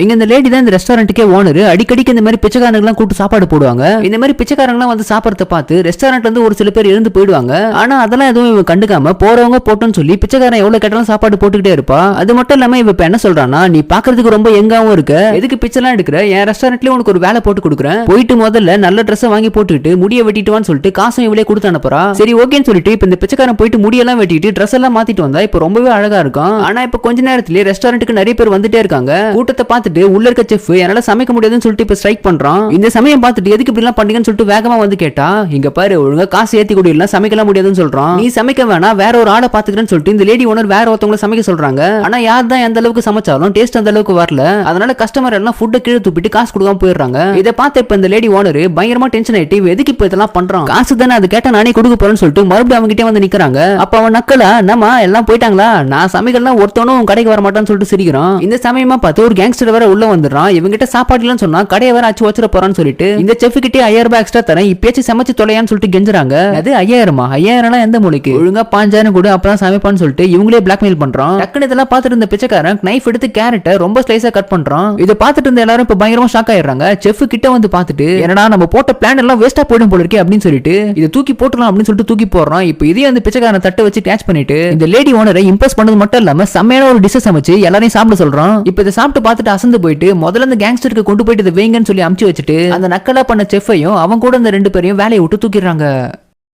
இங்க இந்த லேடி தான் இந்த ரெஸ்டாரண்ட்டுக்கே ஓனர் அடிக்கடிக்கு இந்த மாதிரி பிச்சைக்காரங்களாம் கூட்டு சாப்பாடு போடுவாங்க. இந்த மாதிரி பிச்சைக்காரங்களாம் வந்து சாப்பிடறத பார்த்து ரெஸ்டாரண்ட்ல இருந்து ஒரு சில பேர் இருந்து போயிடுவாங்க. ஆனா அதெல்லாம் எதுவும் இவன் கண்டுக்காம போறவங்க போட்டோன்னு சொல்லி பிச்சைக்காரன் எவ்வளவு கேட்டாலும் சாப்பாடு போட்டுக்கிட்டே இருப்பா. அது மட்டும் இல்லாம இவ இப்ப என்ன சொல்றானா நீ பாக்குறதுக்கு ரொம்ப எங்காவும் இருக்க. எதுக்கு பிச்சைலாம் எடுக்கிற? என் ரெஸ்டாரண்ட்லயே உனக்கு ஒரு வேலை போட்டு கொடுக்குறேன். போயிட்டு முதல்ல நல்ல ட்ரெஸ் வாங்கி போட்டுக்கிட்டு முடிய வெட்டிட்டுவான்னு சொல்லிட்டு காசும் இவளே கொடுத்து அனுப்புறா. சரி ஓகேன்னு சொல்லிட்டு இப்ப இந்த பிச்சைக்காரன் போயிட்டு முடியெல்லாம் வெட்டிட்டு ட்ரெஸ் எல்லாம் மாத்திட்டு வந்தா இப்ப ரொம்பவே அழகா இருக்கும் ஆனா இப்ப கொஞ்ச நேரத்திலேயே ரெஸ்டாரண்ட்டுக்கு நிறைய பேர் வந்துட்டே இருக்காங்க. கூட்டத்தை பார்த்துட்டு உள்ள இருக்க செஃப் என்னால சமைக்க முடியாதுன்னு சொல்லிட்டு இப்ப ஸ்ட்ரைக் பண்றான். இந்த சமயம் பார்த்துட்டு எதுக்கு இப்படி எல்லாம் பண்ணீங்கன்னு சொல்லிட்டு வேகமா வந்து கேட்டா இங்க பாரு ஒழுங்கா காசு ஏத்தி குடிக்கலாம் சமைக்கலாம் முடியாதுன்னு சொல்றான். நீ சமைக்க வேணாம் வேற ஒரு ஆளை பாத்துக்கிறேன்னு சொல்லிட்டு இந்த லேடி ஓனர் வேற ஒருத்தவங்கள சமைக்க சொல்றாங்க. ஆனா யார் தான் எந்த அளவுக்கு சமைச்சாலும் டேஸ்ட் அந்த அளவுக்கு வரல. அதனால கஸ்டமர் எல்லாம் ஃபுட்டை கீழே துப்பிட்டு காசு கொடுக்காம போயிடுறாங்க. இதை பார்த்து இப்ப இந்த லேடி ஓனர் பயங்கரமா டென்ஷன் ஆயிட்டு எதுக்கு இப்ப இதெல்லாம் பண்றான்? காசு தானே அது கேட்டா நானே கொடுக்க போறேன்னு சொல்லிட்டு மறுபடியும் அவங்க கிட்டே வந்து நிக்கிறாங்க. அப்ப அவன் நக்கலா நம்ம எல்லாம் போயிட்டாங்களா? நான் சமைக்கலாம் ஒருத்தவனும் கடைக்கு வர மாட்டான்னு சொல்லிட்டு சிரிக்கிறான். இந்த சமயமா பார்த்து ஒரு கேங்ஸ்டர் வேற உள்ள வந்துடுறான். இவங்கிட்ட சாப்பாடு சாப்பாடுலாம் சொன்னா கடையை வேற அச்சு வச்சிட போறான்னு சொல்லிட்டு இந்த செஃப் கிட்டே ஐயாயிரம் ரூபாய் எக்ஸ்ட்ரா தரேன் இப்பயாச்சும் சமைச்சு தொலையான்னு சொல்லிட்டு கெஞ்சுறாங்க. அது ஐயாயிரமா? ஐயாயிரம்லாம் எந்த மொழிக்கு? ஒழுங்கா பாஞ்சாயிரம் கூட அப்பதான் சமைப்பான்னு சொல்லிட்டு இவங்களே பிளாக்மெயில் பண்றான். டக்குனு இதெல்லாம் பார்த்துட்டு இருந்த பிச்சைக்காரன் நைஃப் எடுத்து கேரட்டை ரொம்ப ஸ்லைஸா கட் பண்றான். இதை பார்த்துட்டு இருந்த எல்லாரும் இப்ப பயங்கரமா ஷாக் ஆயிடுறாங்க. செஃப் கிட்ட வந்து பார்த்துட்டு என்னடா நம்ம போட்ட பிளான் எல்லாம் வேஸ்டா போயிடும் போல இருக்கே அப்படின்னு சொல்லிட்டு இதை தூக்கி போட்டுலாம் அப்படின்னு சொல்லிட்டு தூக்கி போடுறான். இப்போ இதே அந்த பிச்சைக்காரன் தட்டை வச்சு கேட்ச் பண்ணிட்டு இந்த லேடி ஓனரை இம்ப்ரெஸ் பண்ணது மட்டும் இல்லாம செம்மையான ஒரு டிஷ் சமைச்சு எல்லாரையும் சாப்பிட சொல்றான். இப்போ இதை சாப்பிட்டு பார்த்துட்டு அசந்து போயிட்டு முதல்ல அந்த கேங்ஸ்டருக்கு கொண்டு போயிட்டு இதை வைங்கன்னு சொல்லி அமுச்சு வச்சுட்டு அந்த நக்கலா பண்ண செஃப்பையும் அவன் கூட அந்த ரெண்டு பேரையும் வேலையை விட்டு தூக்கிடுறாங்க.